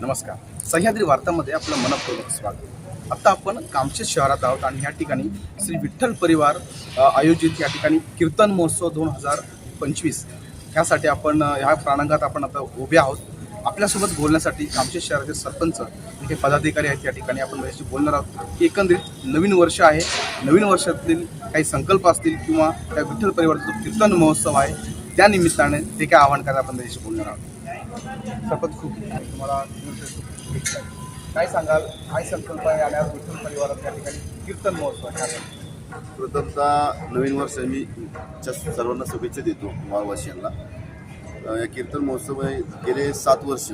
नमस्कार. सह्याद्री वार्तामध्ये आपलं मनपूर्वक स्वागत. आत्ता आपण कामशेत शहरात आहोत आणि या ठिकाणी श्री विठ्ठल परिवार आयोजित या ठिकाणी कीर्तन महोत्सव दोन हजार पंचवीस ह्यासाठी आपण ह्या प्रांगणात आपण आता उभे आहोत. आपल्यासोबत बोलण्यासाठी कामशेत शहराचे सरपंच जे पदाधिकारी आहेत या ठिकाणी आपण त्याच्याशी बोलणार आहोत. की एकंदरीत नवीन वर्ष आहे. नवीन वर्षातील काही संकल्प असतील किंवा त्या विठ्ठल परिवाराचा जो कीर्तन महोत्सव आहे त्या निमित्ताने ते काय आव्हान करायला आपण त्याच्याशी बोलणार आहोत. शपथ खूप तुम्हाला काय सांगाल? काय संकल्प आहे आणि विठ्ठल परिवारात या ठिकाणी? कीर्तन महोत्सव प्रथमतः नवीन वर्ष मी सर्वांना शुभेच्छा देतो मावळवासियांना. या कीर्तन महोत्सव हे गेले सात वर्ष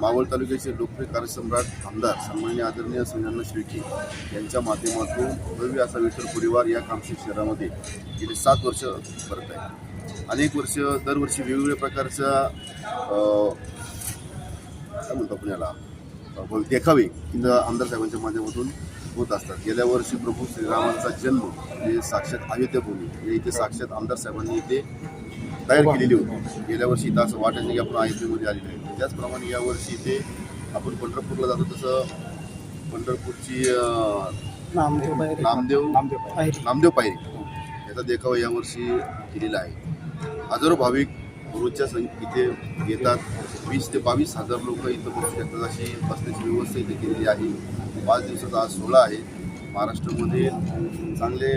मावळ तालुक्याचे लोकप्रिय कार्यसम्राट आमदार सन्मान्य आदरणीय सुनंदा शेळके यांच्या माध्यमातून भव्य असा विठ्ठल परिवार या कामशेत शहरामध्ये गेले सात वर्ष करत आहे. अनेक वर्ष दरवर्षी वेगवेगळ्या प्रकारच्या अ, काय म्हणतो आपण याला? देखावे आमदार साहेबांच्या माध्यमातून होत असतात. गेल्या वर्षी प्रभू श्रीरामांचा जन्म म्हणजे साक्षात अयोध्याभूमी हे इथे साक्षात आमदार साहेबांनी इथे तयार केलेली होती. गेल्या वर्षी इथं असं वाटायचं की आपण अयोध्येमध्ये आलेलो आहे. त्याचप्रमाणे यावर्षी इथे आपण पंढरपूरला जातो तसं पंढरपूरची नामदेव. नामदेव. नामदेव पायरी. याचा देखावा यावर्षी केलेला आहे. हजारो भाविक रोजच्या सं इथे येतात. वीस ते बावीस हजार लोक इथं बसू शकतात अशी बसण्याची व्यवस्था इथे केलेली आहे. पाच दिवसाचा आज सोहळा आहे. महाराष्ट्रामध्ये चांगले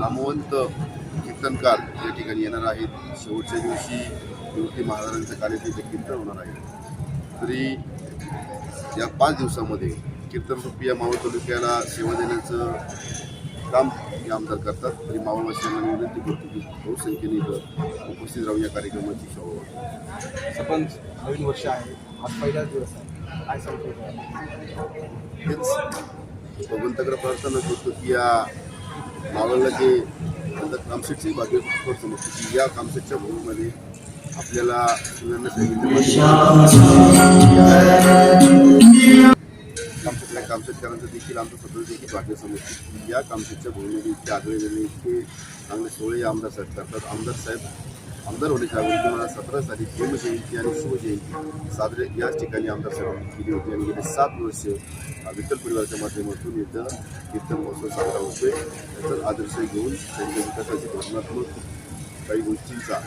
नामवंत कीर्तनकार या ठिकाणी येणार आहेत. शेवटच्या दिवशी मूर्ती महाराजांच्या कार्याचे इथे कीर्तन होणार आहे. तरी या पाच दिवसामध्ये कीर्तनरूपी या मावळ तालुक्याला सेवा देण्याचं काम हे आमदार करतात. तरी मावळवासियांना मी विनंती करतो की बहुसंख्येने इथं उपस्थित राहून या कार्यक्रमाची शोभा सरपंच नवीन वर्ष आहे. आज पहिलाच दिवस आहे. काय आहे हेच भगवंताकडे प्रार्थना करतो की या मावळला जे कामशेटची भाग्य समजतो की या कामशेटच्या भूमीमध्ये आपल्याला सांगितलं कामशेतल्या कामशेतकऱ्यांचं देखील आमचं सदस्य देखील भाग्य समजते या कामशेतच्या भूमीमध्ये इतके आगळे इतके चांगले सोळे आमदार साहेब करतात. आमदार साहेब आमदार होण्याच्या अगोदर तुम्हाला सतरा तारीख जयंती आणि शिवजयंती साजरे याच ठिकाणी आमदार साहेब केली होती आणि गेले सात वर्ष विठ्ठल परिवाराच्या माध्यमातून इथं कीर्तन महोत्सव साजरा होतोय. त्याचा आदर्श घेऊन त्यांच्या विकासाची धोरणात्मक काही गोष्टींचा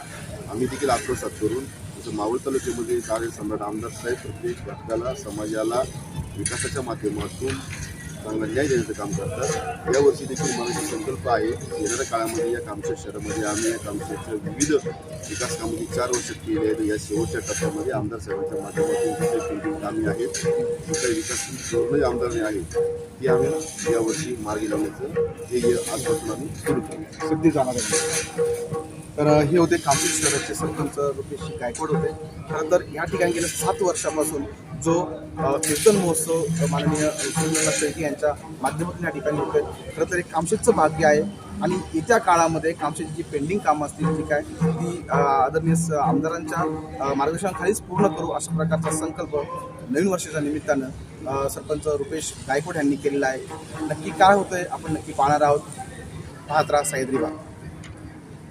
आम्ही देखील आत्मसात करून जसं मावळ तालुक्यामध्ये कार्य सम्राट आमदार साहेब प्रत्येक घटकाला समाजाला विकासाच्या माध्यमातून चांगला न्याय देण्याचं काम करतात. यावर्षी देखील मला संकल्प आहे येणाऱ्या काळामध्ये या कामशेत शहरामध्ये आम्ही या कामशेतच्या विविध विकास कामांनी चार वर्ष केली आहेत. या शेवटच्या टप्प्यामध्ये आमदार साहेबांच्या माध्यमातून जी काही कामे आहेत काही विकास धोरणं आमदारने आहेत ती आम्ही यावर्षी मार्गी लावण्याचं ध्येय आजपासून आम्ही सुरू केली सिद्धी जाणार आहे तर हे होते कामशेत शहराचे सरपंच रुपेश गायकवाड होते. खरं तर या ठिकाणी गेल्या सात वर्षापासून जो कीर्तन महोत्सव माननीय शेळके यांच्या माध्यमातून या ठिकाणी होते खरं तर एक कामशेतचं भाग्य आहे. आणि येत्या काळामध्ये कामशेची जी पेंडिंग कामं असतील जी काय? ती आदरणीय आमदारांच्या मार्गदर्शनाखालीच पूर्ण करू अशा प्रकारचा संकल्प नवीन वर्षाच्या निमित्तानं सरपंच रुपेश गायकवाड यांनी केलेला आहे. नक्की काय होतंय आपण नक्की पाहणार आहोत. पाहत राहा सह्याद्री